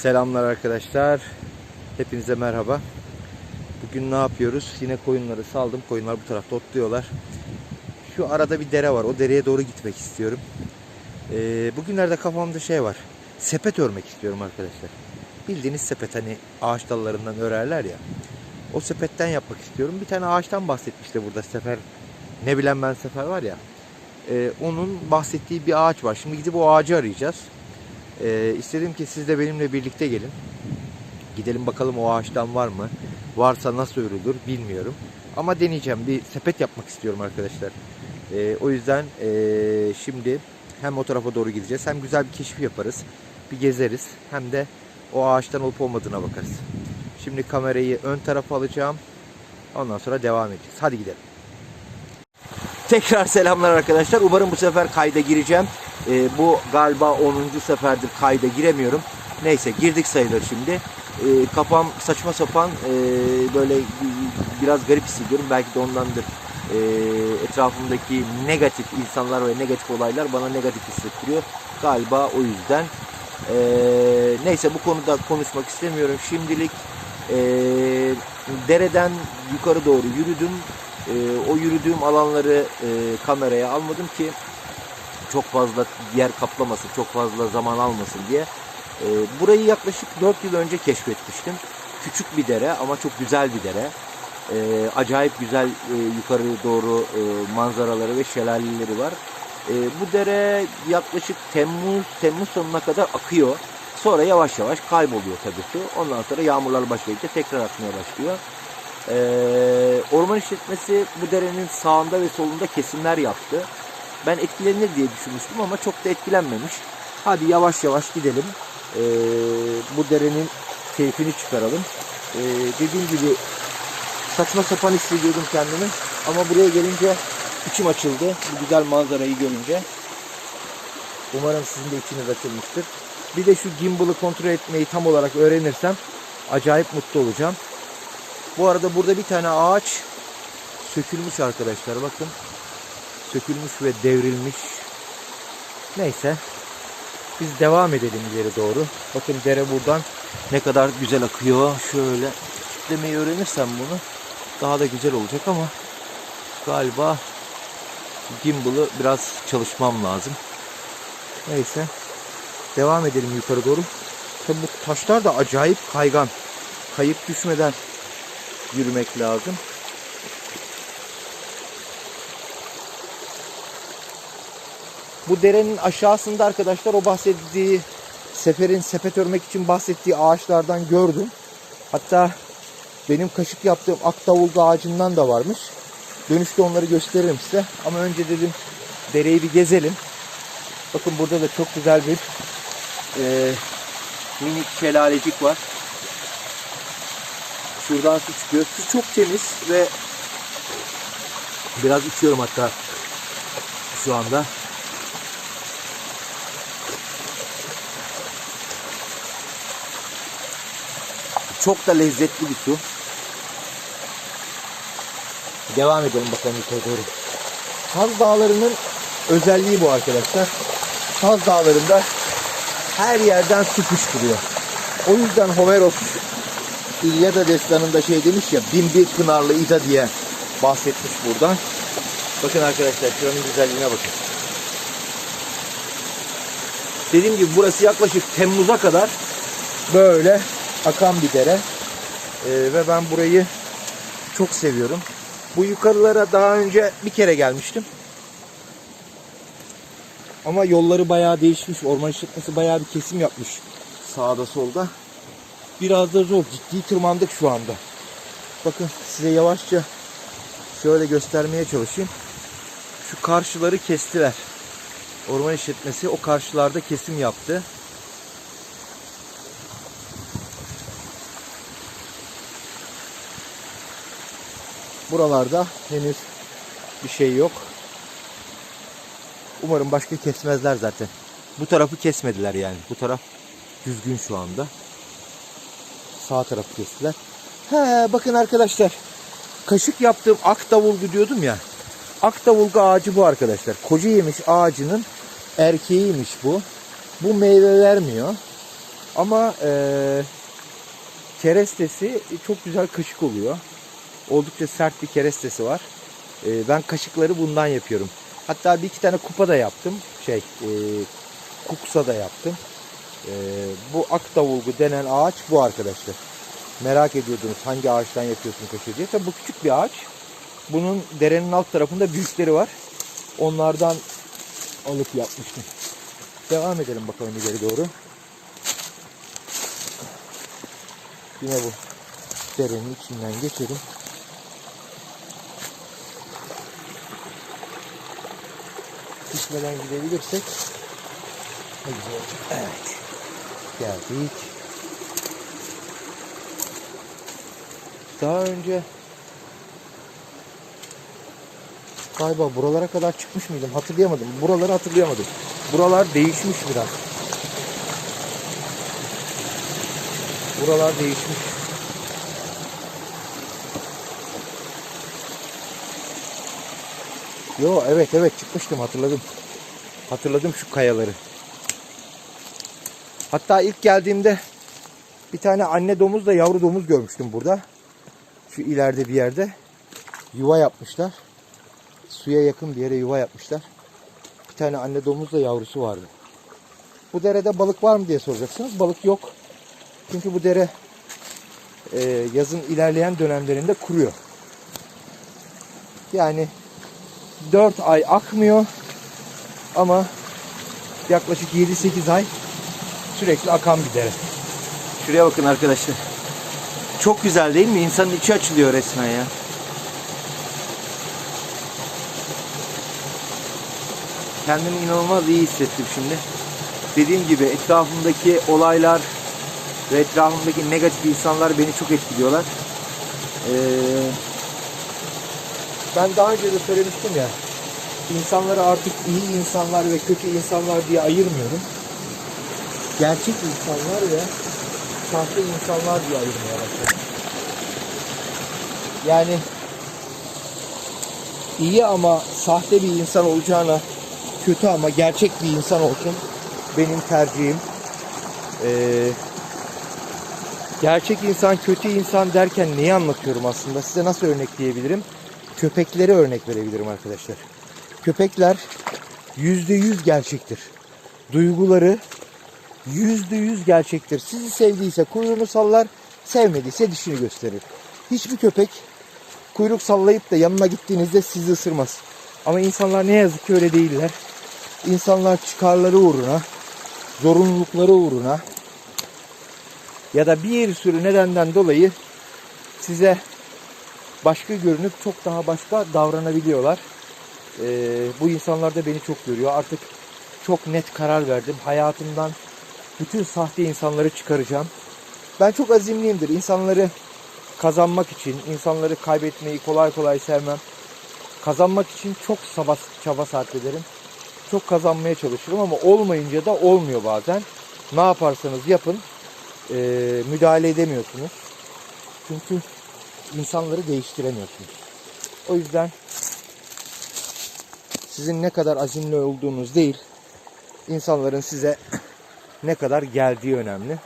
Selamlar arkadaşlar. Hepinize merhaba. Bugün ne yapıyoruz? Yine koyunları saldım. Koyunlar bu tarafta otluyorlar. Şu arada bir dere var. O dereye doğru gitmek istiyorum. Ee, bugünlerde kafamda şey var. Sepet örmek istiyorum arkadaşlar. Bildiğiniz sepet hani ağaç dallarından örerler ya. O sepetten yapmak istiyorum. Bir tane ağaçtan bahsetmişti burada sefer. Ne bilen ben sefer var ya. Ee, onun bahsettiği bir ağaç var. Şimdi gidip o ağacı arayacağız. Ee, istedim ki siz de benimle birlikte gelin. Gidelim bakalım o ağaçtan var mı? Varsa nasıl örülür bilmiyorum. Ama deneyeceğim. Bir sepet yapmak istiyorum arkadaşlar. Ee, o yüzden ee, şimdi hem o tarafa doğru gideceğiz hem güzel bir keşif yaparız. Bir gezeriz. Hem de o ağaçtan olup olmadığına bakarız. Şimdi kamerayı ön tarafa alacağım. Ondan sonra devam edeceğiz. Hadi gidelim. Tekrar selamlar arkadaşlar. Umarım bu sefer kayda gireceğim. Ee, bu galiba 10. seferdir kayda giremiyorum. Neyse girdik sayılır şimdi. Ee, kafam saçma sapan ee, böyle biraz garip hissediyorum. Belki de ondandır. Ee, etrafımdaki negatif insanlar ve negatif olaylar bana negatif hissettiriyor. Galiba o yüzden. Ee, neyse bu konuda konuşmak istemiyorum. Şimdilik ee, dereden yukarı doğru yürüdüm. Ee, o yürüdüğüm alanları e, kameraya almadım ki çok fazla yer kaplamasın, çok fazla zaman almasın diye. Ee, burayı yaklaşık 4 yıl önce keşfetmiştim. Küçük bir dere ama çok güzel bir dere. Ee, acayip güzel e, yukarı doğru e, manzaraları ve şelaleleri var. E, bu dere yaklaşık Temmuz Temmuz sonuna kadar akıyor. Sonra yavaş yavaş kayboluyor tabii su. Ondan sonra yağmurlar başlayınca tekrar akmaya başlıyor. Ee, orman işletmesi bu derenin sağında ve solunda kesimler yaptı. Ben etkilenir diye düşünmüştüm ama çok da etkilenmemiş. Hadi yavaş yavaş gidelim. Ee, bu derenin keyfini çıkaralım. Ee, dediğim gibi saçma sapan hissediyordum kendimi. Ama buraya gelince içim açıldı. Bu güzel manzarayı görünce. Umarım sizin de içiniz açılmıştır. Bir de şu gimbal'ı kontrol etmeyi tam olarak öğrenirsem acayip mutlu olacağım. Bu arada burada bir tane ağaç sökülmüş arkadaşlar bakın. Sökülmüş ve devrilmiş. Neyse. Biz devam edelim ileri doğru. Bakın dere buradan ne kadar güzel akıyor. Şöyle kitlemeyi öğrenirsem bunu daha da güzel olacak ama galiba gimbal'ı biraz çalışmam lazım. Neyse. Devam edelim yukarı doğru. Tabi bu taşlar da acayip kaygan. Kayıp düşmeden yürümek lazım. Bu derenin aşağısında arkadaşlar o bahsettiği seferin sepet örmek için bahsettiği ağaçlardan gördüm. Hatta benim kaşık yaptığım akdavulga ağacından da varmış. Dönüşte onları gösteririm size. Ama önce dedim dereyi bir gezelim. Bakın burada da çok güzel bir e, minik şelalecik var. Şuradan su çıkıyor. Su çok temiz ve biraz içiyorum hatta şu anda. Çok da lezzetli bir su. Devam edelim bakalım yukarı doğru. Kaz Dağları'nın özelliği bu arkadaşlar. Kaz Dağları'nda her yerden su fışkırıyor. O yüzden Homeros İlyada destanında şey demiş ya bin bir pınarlı İda diye bahsetmiş buradan. Bakın arkadaşlar şuranın güzelliğine bakın. Dediğim gibi burası yaklaşık Temmuz'a kadar böyle akan bir dere. Ee, ve ben burayı çok seviyorum. Bu yukarılara daha önce bir kere gelmiştim. Ama yolları bayağı değişmiş. Orman işletmesi bayağı bir kesim yapmış. Sağda solda. Biraz da zor. Ciddi tırmandık şu anda. Bakın size yavaşça şöyle göstermeye çalışayım. Şu karşıları kestiler. Orman işletmesi o karşılarda kesim yaptı. Buralarda henüz bir şey yok. Umarım başka kesmezler zaten. Bu tarafı kesmediler yani. Bu taraf düzgün şu anda. Sağ tarafı kestiler. He bakın arkadaşlar. Kaşık yaptığım ak davulgu diyordum ya. Ak davulgu ağacı bu arkadaşlar. Koca yemiş ağacının erkeğiymiş bu. Bu meyve vermiyor. Ama eee kerestesi çok güzel kaşık oluyor. Oldukça sert bir kerestesi var. Eee, ben kaşıkları bundan yapıyorum. Hatta bir iki tane kupa da yaptım. Şey, eee, kuksa da yaptım. Eee, bu akdavulgu denen ağaç bu arkadaşlar. Merak ediyordunuz hangi ağaçtan yapıyorsun kaşığı diye. Tabii bu küçük bir ağaç. Bunun derenin alt tarafında büyükleri var. Onlardan alıp yapmıştım. Devam edelim bakalım ileri doğru. Yine bu derenin içinden geçelim. Düşmeden gidebilirsek ne güzel olur. Evet. Geldik. Daha önce galiba buralara kadar çıkmış mıydım hatırlayamadım. Buraları hatırlayamadım. Buralar değişmiş biraz. Buralar değişmiş. Yo evet evet çıkmıştım hatırladım. Hatırladım şu kayaları. Hatta ilk geldiğimde bir tane anne domuz da yavru domuz görmüştüm burada. Şu ileride bir yerde. Yuva yapmışlar. Suya yakın bir yere yuva yapmışlar. Bir tane anne domuz da yavrusu vardı. Bu derede balık var mı diye soracaksınız. Balık yok. Çünkü bu dere e, yazın ilerleyen dönemlerinde kuruyor. Yani 4 ay akmıyor ama yaklaşık 7-8 ay sürekli akan bir dere. Şuraya bakın arkadaşlar. Çok güzel değil mi? İnsanın içi açılıyor resmen ya. Kendimi inanılmaz iyi hissettim şimdi. Dediğim gibi etrafımdaki olaylar ve etrafımdaki negatif insanlar beni çok etkiliyorlar. Ee, ben daha önce de söylemiştim ya. İnsanları artık iyi insanlar ve kötü insanlar diye ayırmıyorum. Gerçek insanlar ve sahte insanlar diye ayırmaya başladım. Yani iyi ama sahte bir insan olacağına kötü ama gerçek bir insan olsun benim tercihim. Ee, gerçek insan kötü insan derken neyi anlatıyorum aslında size nasıl örnekleyebilirim köpekleri örnek verebilirim arkadaşlar köpekler yüzde yüz gerçektir. Duyguları yüzde yüz gerçektir. Sizi sevdiyse kuyruğunu sallar sevmediyse dişini gösterir. Hiçbir köpek kuyruk sallayıp da yanına gittiğinizde sizi ısırmaz. Ama insanlar ne yazık ki öyle değiller. İnsanlar çıkarları uğruna zorunlulukları uğruna ya da bir sürü nedenden dolayı size başka görünüp çok daha başka davranabiliyorlar. Ee, bu insanlar da beni çok görüyor. Artık çok net karar verdim. Hayatımdan bütün sahte insanları çıkaracağım. Ben çok azimliyimdir. İnsanları kazanmak için, insanları kaybetmeyi kolay kolay sevmem. Kazanmak için çok çaba, çaba sarf ederim. Çok kazanmaya çalışırım ama olmayınca da olmuyor bazen. Ne yaparsanız yapın e, müdahale edemiyorsunuz. Çünkü insanları değiştiremiyorsunuz. O yüzden sizin ne kadar azimli olduğunuz değil, insanların size ne kadar geldiği önemli.